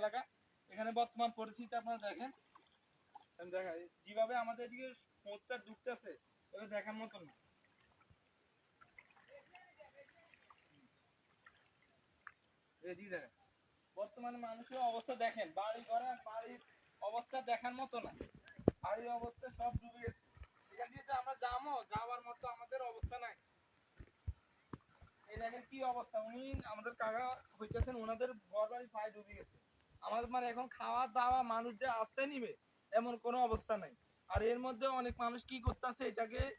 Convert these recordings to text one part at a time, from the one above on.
এলাকা? এখানে বর্তমান পরিস্থিতি আপনারা দেখেন। দেখা যেভাবে আমাদের এদিকে এবার দেখার মতো না। বর্তমানে মানুষের অবস্থা দেখেন, বাড়ি ঘরে বাড়ির অবস্থা দেখার মতো না। বাড়ির অবস্থা সব ডুবে গেছে। এখান দিয়ে আমরা যাব, যাওয়ার মতো আমাদের অবস্থা নাই। কি অবস্থা। উনি আমাদের কাকা হইতেছেন, ওনাদের ঘর বাড়ি প্রায় ডুবে গেছে। আমাদের মানে এখন খাওয়া দাওয়া মানুষ যে নিবে, এমন কোনো অবস্থা নাই। আর এর মধ্যে অনেক মানুষ কি করতেছে, এটাকে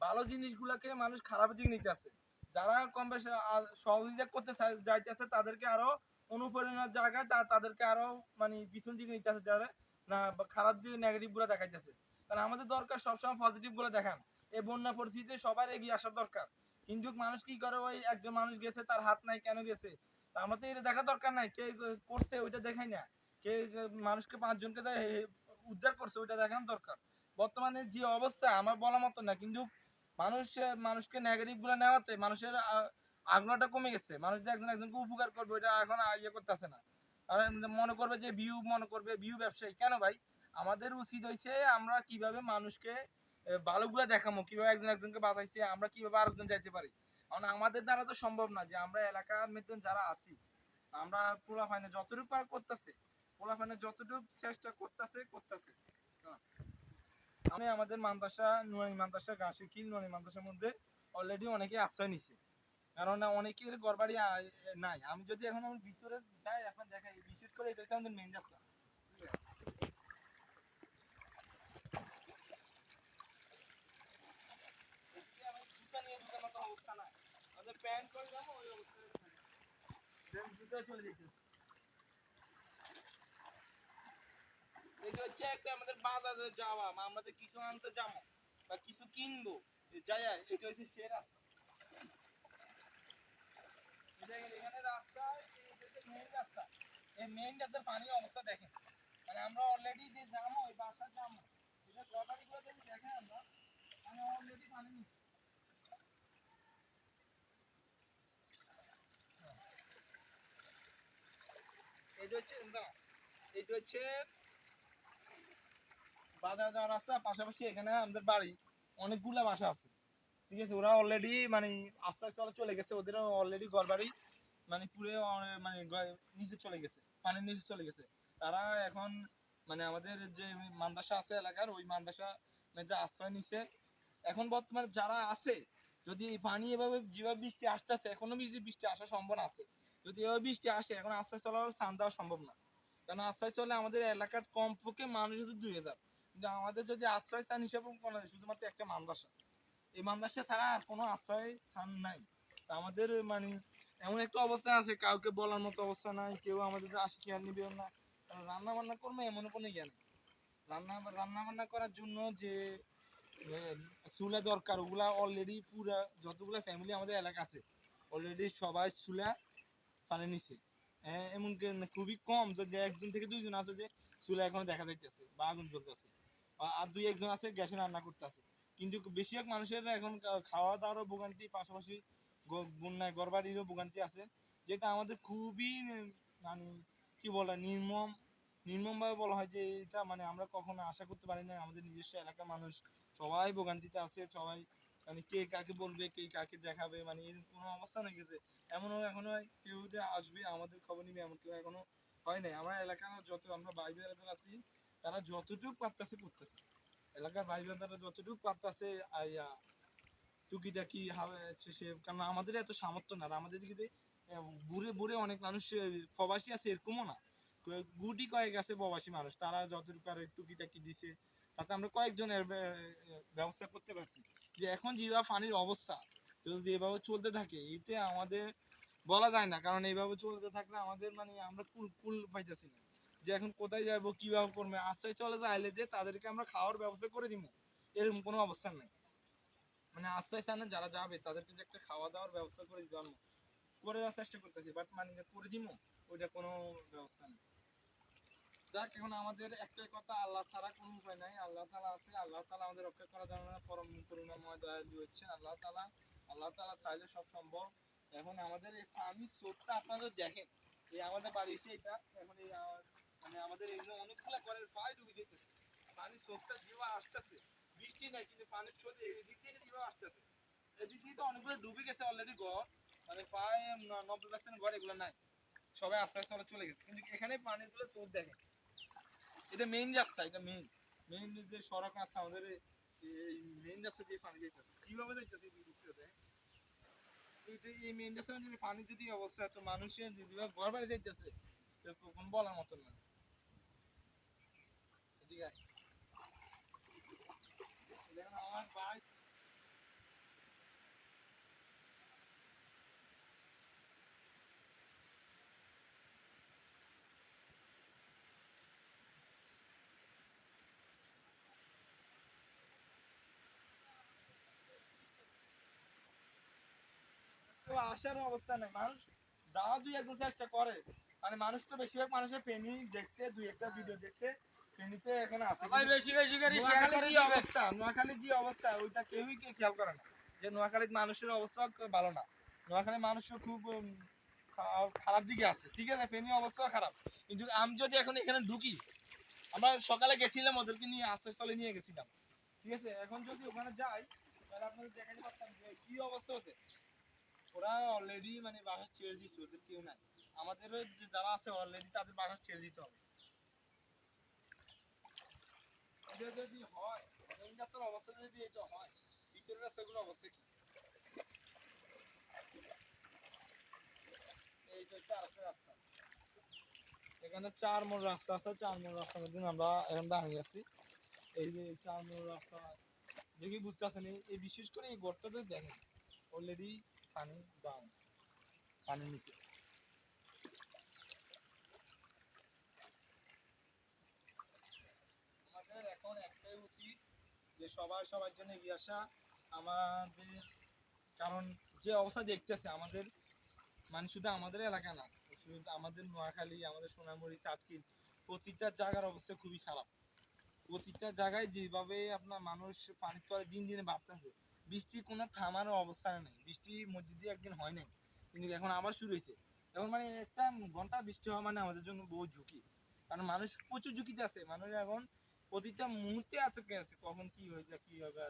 ভালো জিনিসগুলোকে মানুষ খারাপের দিকে নিতেছে। যারা কম বেশি সহযোগিতা করতে যাইতেছে, তাদেরকে আরও অনুপ্রেরণার জায়গায় তা- তাদেরকে আরও মানে পিছন দিকে নিতেছে, যারা না খারাপ দিকে নেগেটিভগুলো দেখাইতেছে। কারণ আমাদের দরকার সবসময় পজিটিভগুলো দেখান। এই বন্যা পরিস্থিতিতে সবার এগিয়ে আসার দরকার। কিন্তু মানুষ কি করে? ওই একজন মানুষ গেছে, তার হাত নাই, কেন গেছে? আমরা তো এটা দেখা দরকার নাই। কে করছে ওইটা দেখাই না। কে মানুষকে পাঁচজনকে উদ্ধার করছে, ওইটা দেখানো দরকার। বর্তমানে যে অবস্থা, আমার বলা মতো না। কিন্তু মানুষ, মানুষকে নেগেটিভগুলো নেওয়াতে মানুষের আগ্রহটা কমে গেছে। মানুষ একজন একজনকে উপকার করবে, ওইটা এখন ইয়ে করতেছে না। মনে করবে যে ভিউ মনে করবে ভিউ ব্যবসায়ী। কেন ভাই? আমাদের উচিত হয়েছে আমরা কীভাবে মানুষকে ভালোগুলা দেখাবো কীভাবে একজন একজনকে বাঁচাইছে, আমরা কীভাবে আরেকজন যাইতে পারি। কারণ আমাদের দ্বারা তো সম্ভব না যে আমরা এলাকার মধ্যে যারা আছি, আমরা পোলা ফাইনে যতটুকু পার করতেছে পোলা ফাইনে যতটুকু চেষ্টা করতেছে করতেছে। আমি আমাদের মাদ্রাসা নুয়ানি মাদ্রাসা গাছিকি নুয়ানি মাদ্রাসার মধ্যে অলরেডি অনেকে আশ্রয় নিছে। কারণ অনেকের ঘর বাড়ি আ- নাই। আমি যদি এখন আমার ভিতরে যাই, এখন দেখাই, বিশেষ করে এটা হচ্ছে আমাদের মেন রাস্তা। এখানে রাস্তা মেইন রাস্তা এই রাস্তার পানির অবস্থা দেখেন মানে আমরা অলরেডি যে যাব ওই বাসা যাব এটা গবাদি গুলো যদি দেখেন আমরা মানে অলরেডি পানি নিচ্ছে আমাদের বাড়ি। অনেকগুলা বাসা আছে। ঠিক আছে, ওরা অলরেডি মানে আস্তে আস্তে চলে গেছে। ওদের অলরেডি ঘর বাড়ি মানে পুরে মানে নিচে চলে গেছে, পানির নিচে চলে গেছে। তারা এখন মানে আমাদের যে মাদ্রাসা আছে এলাকার, ওই মাদ্রাসা আশ্রয় নিছে। এখন বর্তমানে যারা আছে, যদি পানি এভাবে, যেভাবে বৃষ্টি আসতেছে, এখনও বৃষ্টি বৃষ্টি আসার সম্ভাবনা আছে। যদি এভাবে বৃষ্টি আসে, এখন আস্তে চলার স্থান দেওয়া সম্ভব না। কারণ আশ্রয় চলে আমাদের এলাকার কমপক্ষে মানুষ হচ্ছে দুই হাজার। কিন্তু আমাদের যদি আশ্রয় স্থান হিসেবে কোনো শুধুমাত্র একটা মাদ্রাসা। এই মাদ্রাসা ছাড়া আর কোনো আশ্রয় স্থান নাই। আমাদের মানে এমন একটা অবস্থা আছে, কাউকে বলার মতো অবস্থা নাই, কেউ আমাদের আসে কেয়ার নিবেও না। রান্না বান্না করব এমন কোনো ইয়ে নেই। রান্না রান্না বান্না করার জন্য যে চুলা দরকার, ওগুলা অলরেডি পুরা যতগুলা ফ্যামিলি আমাদের এলাকা আছে অলরেডি সবাই চুলা পানি নিছে। হ্যাঁ, এমন কি খুবই কম যদি একজন থেকে দুইজন আছে যে চুলা এখনও দেখা যাইতেছে বা আগুন জ্বলতেছে। আর দুই একজন আছে গ্যাসে রান্না করতেছে। কিন্তু বেশিরভাগ মানুষের এখন খাওয়া দাওয়ারও ভোগান্তি পাশাপাশি বন্যায় গড়বাড়িরও ভোগান্তি আছে যেটা আমাদের খুবই মানে কি বলে নির্মম নির্মম ভাবে বলা হয় যে এটা মানে আমরা কখনো আশা করতে পারি না আমাদের নিজস্ব এলাকার মানুষ সবাই ভোগান্তিতে আছে সবাই মানে কে কাকে বলবে, কে কাকে দেখাবে মানে এরকম কোনো অবস্থা হয়ে গেছে। এমনও এখনও কেউ যে আসবে, আমাদের খবর নিবে এমন কেউ এখনও হয় নাই। আমার এলাকার যত, আমরা বাইরে এলাকার আছি, তারা যতটুকু পারতেছে করতেছে। এলাকার ভাই বোনেরা যতটুকু পারতেছে আইয়া টুকিটাকি সে, কারণ আমাদের এত সামর্থ্য না। আর আমাদের দিকে বুড়ে বুড়ে অনেক মানুষ প্রবাসী আছে, এরকমও না। গুটি কয়েক আছে প্রবাসী মানুষ। তারা যতটুকু পারে টুকিটাকি দিছে, তাতে আমরা কয়েকজনের ব্যবস্থা করতে পারছি। যে এখন যেভাবে পানির অবস্থা, যদি এভাবে চলতে থাকে, এতে আমাদের বলা যায় না। কারণ এইভাবে চলতে থাকলে আমাদের মানে আমরা কুল কুল পাইতেছি না। যে এখন কোথায় যাব কীভাবে করবে আস্তে চলে যাইলে যে তাদেরকে আমরা খাওয়ার ব্যবস্থা করে দিব এরকম কোনো অবস্থা নেই। মানে আস্তে আস্তে যারা যাবে, তাদেরকে যে একটা খাওয়া দাওয়ার ব্যবস্থা করে দিতে পারব। করে দেওয়ার চেষ্টা করতেছি বাট মানে করে দিব ওইটা কোনো ব্যবস্থা নেই। যাক, এখন আমাদের একটাই কথা, আল্লাহ ছাড়া কোনো উপায় নাই। আল্লাহ তালা আছে, আল্লাহ তালা আমাদের রক্ষা করার জন্য পরম করুণাময় দয়ালু হচ্ছে আল্লাহ তালা আল্লাহ তালা চাইলে সব সম্ভব। এখন আমাদের এই পানির স্রোতটা আপনাদের দেখেন। এই আমাদের বাড়ি এসে এটা, এখন এই মানে আমাদের এখানে অনেকগুলা ঘরের প্রায় ডুবে যেতেছে। পানির স্রোতটা যেভাবে আসতেছে, বৃষ্টি নাই, কিন্তু পানির স্রোত এদিক থেকে যেভাবে আসতেছে এদিক দিয়ে তো অনেকগুলো ডুবে গেছে অলরেডি ঘর। মানে প্রায় নব্বই পার্সেন্ট ঘর এগুলো নাই। সবাই আস্তে আস্তে চলে গেছে। কিন্তু এখানে পানিগুলো স্রোত দেখে এটা মেইন রাস্তা, এটা মেইন মেইন যে সড়ক রাস্তা আমাদের এই- মেইন রাস্তা দিয়ে পানি যাইতেছে। কীভাবে যাইতেছে এই মেইন রাস্তা যদি পানি যদি অবস্থা, তো মানুষের যদি ঘর বাড়ি তো কোনো বলার মতন না। এদিকে আয়। দেখেন আমার ভাই তো আসার অবস্থা নেই। মানুষ যাওয়া দুই একজন চেষ্টা করে। মানে মানুষ তো বেশিরভাগ মানুষের ফেনি দেখছে দুই একটা ভিডিও দেখছে ফেনিতে এখন আছে। ভাই বেশি বেশি করে শেয়ার করে অবস্থা? নোয়াখালীর যে অবস্থা? ওইটা কেউই কে খেয়াল করে না। যে নোয়াখালীর মানুষের অবস্থা ভালো না। নোয়াখালীর মানুষও খুব খারাপ দিকে আছে। ঠিক আছে ফেনি অবস্থা খারাপ। কিন্তু আমি যদি এখন এখানে ঢুকি আমরা সকালে গেছিলাম ওদেরকে নিয়ে আশ্রয়স্থলে নিয়ে গেছিলাম। ঠিক আছে এখন যদি ওখানে যাই তাহলে আপনাদের দেখাতে পারতাম যে কি অবস্থা হতে ওরা অলরেডি মানে বাসা ছেড়ে দিচ্ছে ওদের কেউ নাই। আমাদেরও যে যারা আছে অলরেডি তাদের বাসা ছেড়ে দিতে হবে। যদি হয় রাস্তার অবস্থা যদি এটা হয় ভিতরের রাস্তাগুলোর অবস্থা কি? এখানে চার মোড় রাস্তা আছে, চার মোড় রাস্তার মধ্যে আমরা এখন দাঁড়িয়ে আছি। এই যে চার মোড় রাস্তা, দেখি বুঝতে পারছেন, এই বিশেষ করে এই গর্তটা দেখেন। অলরেডি পানি ডাউন পানির নিচে। আমাদের এখন একটাই উচিত যে সবাই সবার জন্য এগিয়ে আসা। আমাদের, কারণ যে অবস্থা দেখতেছে, আমাদের মানে শুধু আমাদের এলাকা না, শুধু আমাদের নোয়াখালী, আমাদের সোনামুড়ি চাটকিল প্রতিটা জায়গার অবস্থা খুবই খারাপ। প্রতিটা জায়গায় যেভাবে আপনার মানুষ পানির তলে দিন দিনে বাড়তেছে বৃষ্টি কোনো থামার অবস্থানে নেই। বৃষ্টি মধ্যে দিয়ে একদিন হয় নাই, কিন্তু এখন আবার শুরু হয়েছে। এখন মানে একটা ঘণ্টা বৃষ্টি হওয়া মানে আমাদের জন্য বহু ঝুঁকি। কারণ মানুষ প্রচুর ঝুঁকিতে আছে। মানুষ এখন প্রতিটা মুহূর্তে আতঙ্কে আছে, কখন কি হয়ে যায় কি হবে